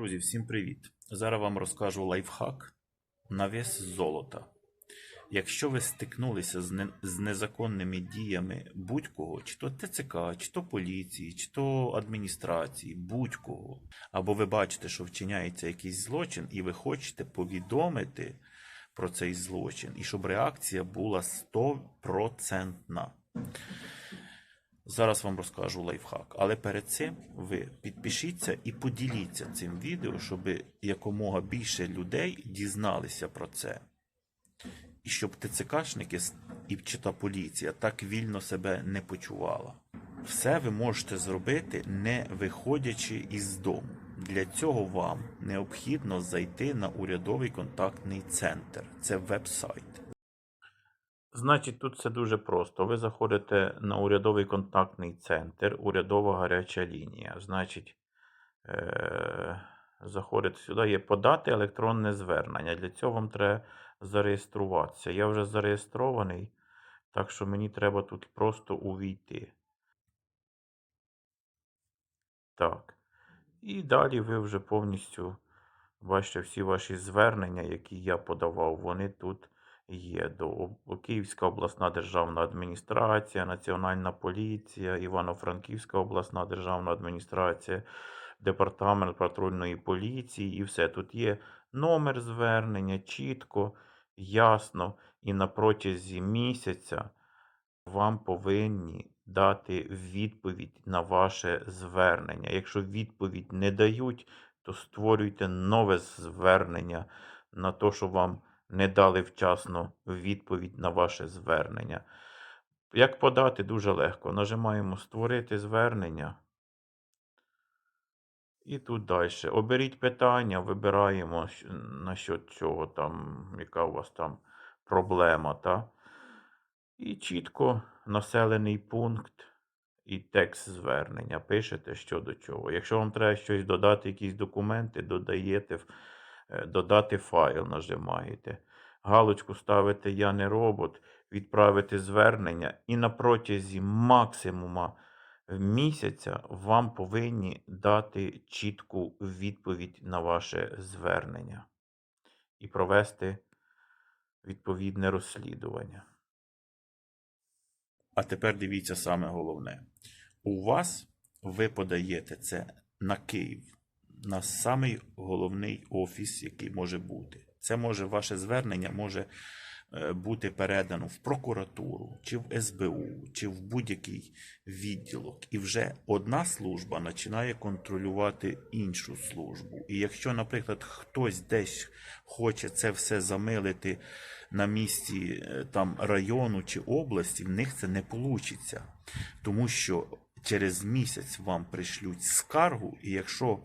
Друзі, всім привіт! Зараз вам розкажу лайфхак на вес золота. Якщо ви стикнулися з, не, з незаконними діями будь-кого, чи то ТЦК, чи то поліції, чи то адміністрації, будь-кого, або ви бачите, що вчиняється якийсь злочин, і ви хочете повідомити про цей злочин, і щоб реакція була стопроцентна. Зараз вам розкажу лайфхак. Але перед цим ви підпишіться і поділіться цим відео, щоб якомога більше людей дізналися про це. І щоб ТЦКшники і та поліція так вільно себе не почувала. Все ви можете зробити, не виходячи із дому. Для цього вам необхідно зайти на урядовий контактний центр. Це веб-сайт. Значить, тут все дуже просто. Ви заходите на урядовий контактний центр, урядова гаряча лінія. Значить, е- заходите сюди, є подати електронне звернення. Для цього вам треба зареєструватися. Я вже зареєстрований, так що мені треба тут просто увійти. Так. І далі ви вже повністю бачите всі ваші звернення, які я подавав, вони тут є. До Київська обласна державна адміністрація, Національна поліція, Івано-Франківська обласна державна адміністрація, Департамент патрульної поліції і все. Тут є номер звернення, чітко, ясно, і на протязі місяця вам повинні дати відповідь на ваше звернення. Якщо відповідь не дають, то створюйте нове звернення на те, що вам не дали вчасно відповідь на ваше звернення. Як подати дуже легко. Нажимаємо Створити звернення. І тут далі. Оберіть питання, вибираємо насчет чого там, яка у вас там проблема. Та? І чітко населений пункт і текст звернення. Пишете що до чого. Якщо вам треба щось додати, якісь документи, додаєте, додати файл нажимаєте. Галочку ставите Я не робот, відправити звернення, і на протязі максимума місяця вам повинні дати чітку відповідь на ваше звернення і провести відповідне розслідування. А тепер дивіться саме головне. У вас ви подаєте це на Київ, на самий головний офіс, який може бути. Це може ваше звернення може е, бути передано в прокуратуру, чи в СБУ, чи в будь-який відділок. І вже одна служба починає контролювати іншу службу. І якщо, наприклад, хтось десь хоче це все замилити на місці е, там району чи області, в них це не вийде. Тому що через місяць вам пришлють скаргу, і якщо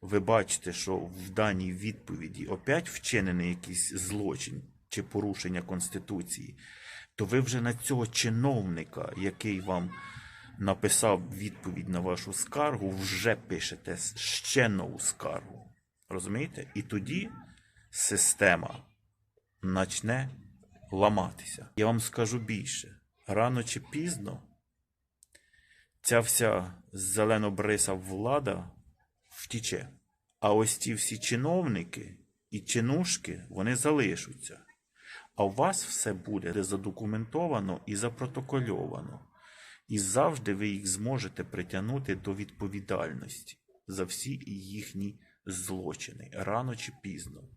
ви бачите, що в даній відповіді опять вчинений якийсь злочин чи порушення Конституції, то ви вже на цього чиновника, який вам написав відповідь на вашу скаргу, вже пишете ще нову скаргу. Розумієте? І тоді система почне ламатися. Я вам скажу більше: рано чи пізно ця вся зеленобриса влада втіче. А ось ті всі чиновники і чинушки вони залишаться. А у вас все буде задокументовано і запротокольовано. І завжди ви їх зможете притягнути до відповідальності за всі їхні злочини рано чи пізно.